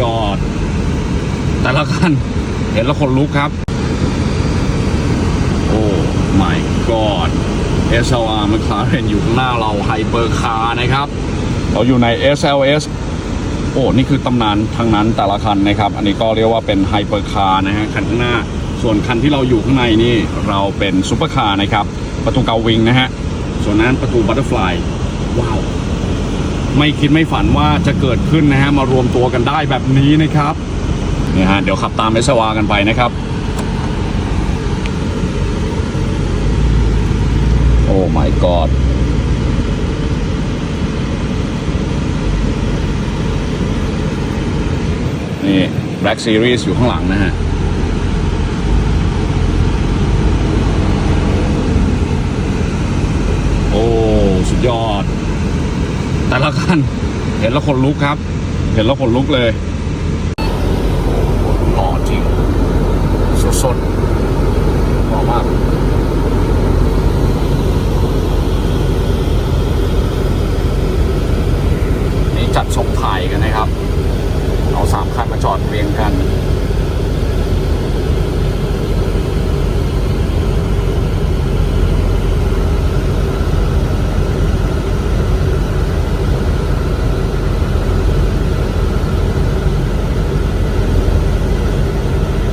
ยอด แต่ละคัน เห็นแล้วคนลุกครับ โอ้ my god SLR McLaren อยู่ข้างหน้าเราไฮเปอร์คาร์นะครับ เราอยู่ใน SLS โอ้ นี่คือตำนานทั้งนั้นแต่ละคันนะครับ อันนี้ก็เรียกว่าเป็นไฮเปอร์คาร์นะฮะ คันข้างหน้า ส่วนคันที่เราอยู่ข้างในนี่ เราเป็นซูเปอร์คาร์นะครับ ประตูเกาวิงนะฮะ ส่วนนั้นประตูบัตเตอร์ฟลาย ไม่คิดไม่ฝันว่าจะเกิดขึ้นนะฮะมารวมตัวกันได้แบบนี้นะครับเนี่ยฮะเดี๋ยวขับตามเอสวากันไปนะครับ โอ้ my god นี่ Black Series อยู่ข้างหลังนะฮะโอ้ สุดยอด แต่ละคันเห็นแล้วคนลุกครับ เห็นแล้วคนลุกเลยหล่อจริงสดๆหล่อมากนี่จัดส่งถ่ายกันนะครับ เอาสามคันมาจอดเรียงกัน